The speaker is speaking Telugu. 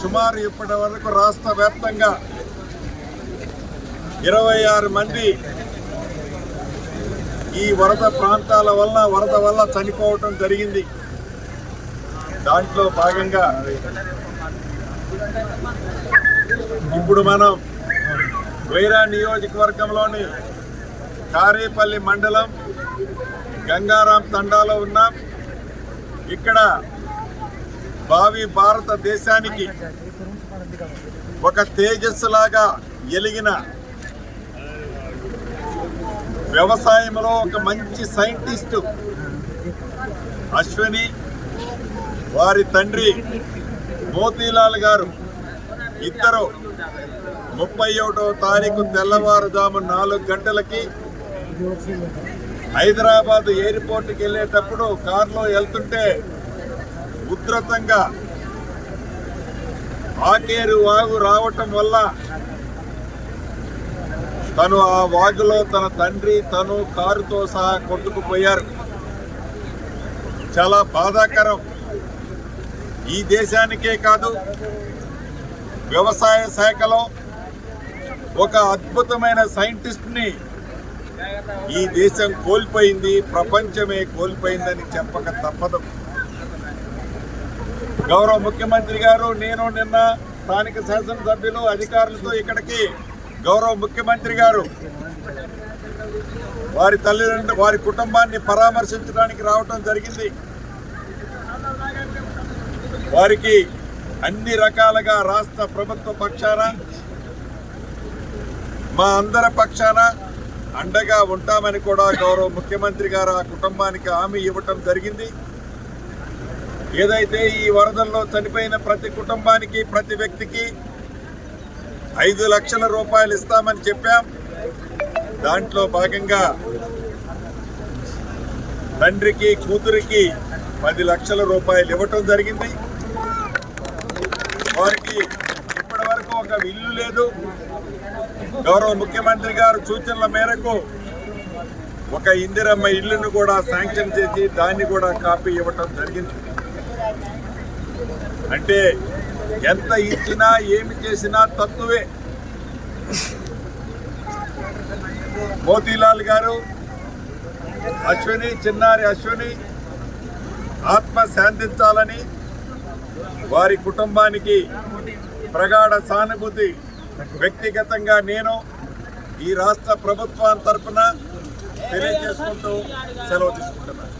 సుమారు ఇప్పటి వరకు రాష్ట్ర వ్యాప్తంగా ఇరవై ఆరు మంది ఈ వరద ప్రాంతాల వల్ల వరద వల్ల చనిపోవటం జరిగింది. దాంట్లో భాగంగా ఇప్పుడు మనం వైరా నియోజకవర్గంలోని కారేపల్లి మండలం గంగారాం తండాలో ఉన్నాం. ఇక్కడ భావి భారతదేశానికి ఒక తేజస్సులాగా ఎలిగిన వ్యవసాయంలో ఒక మంచి సైంటిస్టు అశ్విని వారి తండ్రి మోతీలాల్ గారు. ఇద్దరు ముప్పై ఒకటో తారీఖు తెల్లవారుజాము నాలుగు గంటలకి హైదరాబాద్ ఎయిర్పోర్ట్కి వెళ్ళేటప్పుడు కారులో వెళ్తుంటే ఉధృతంగా ఆకేరు వాగు రావటం వల్ల తను ఆ వాగులో తన తండ్రి తను కారుతో సహా కొట్టుకుపోయారు. చాలా బాధాకరం. ఈ దేశానికే కాదు వ్యవసాయ శాఖలో ఒక అద్భుతమైన సైంటిస్ట్ని ఈ దేశం కోల్పోయింది ప్రపంచమే కోల్పోయిందని చెప్పక తప్పదు. గౌరవ ముఖ్యమంత్రి గారు నేను నిన్న స్థానిక శాసనసభ్యులు అధికారులతో ఇక్కడికి గౌరవ ముఖ్యమంత్రి గారు వారి తల్లిదండ్రులు వారి కుటుంబాన్ని పరామర్శించడానికి రావటం జరిగింది. వారికి అన్ని రకాలుగా రాష్ట్ర ప్రభుత్వ పక్షాన మా అందరి పక్షాన అండగా ఉంటామని కూడా గౌరవ ముఖ్యమంత్రి గారు ఆ కుటుంబానికి హామీ ఇవ్వటం జరిగింది. ఏదైతే ఈ వరదల్లో చనిపోయిన ప్రతి కుటుంబానికి ప్రతి వ్యక్తికి ఐదు లక్షల రూపాయలు ఇస్తామని చెప్పాం. దాంట్లో భాగంగా తండ్రికి కూతురికి పది లక్షల రూపాయలు ఇవ్వటం జరిగింది. వారికి ఇప్పటి వరకు ఒక ఇల్లు లేదు. గౌరవ ముఖ్యమంత్రి గారు సూచనల మేరకు ఒక ఇందిరమ్మ ఇల్లును కూడా శాంక్షన్ చేసి దాన్ని కూడా కాపీ ఇవ్వటం జరిగింది. అంటే ఎంత ఇచ్చినా ఏమి చేసినా తత్తువే మోతీలాల్ గారు అశ్విని చిన్నారి అశ్విని ఆత్మ శాంతించాలని వారి కుటుంబానికి ప్రగాఢ సానుభూతి వ్యక్తిగతంగా నేను ఈ రాష్ట్ర ప్రభుత్వం తరఫున తెలియజేసుకుంటూ సెలవు తీసుకుంటున్నాను.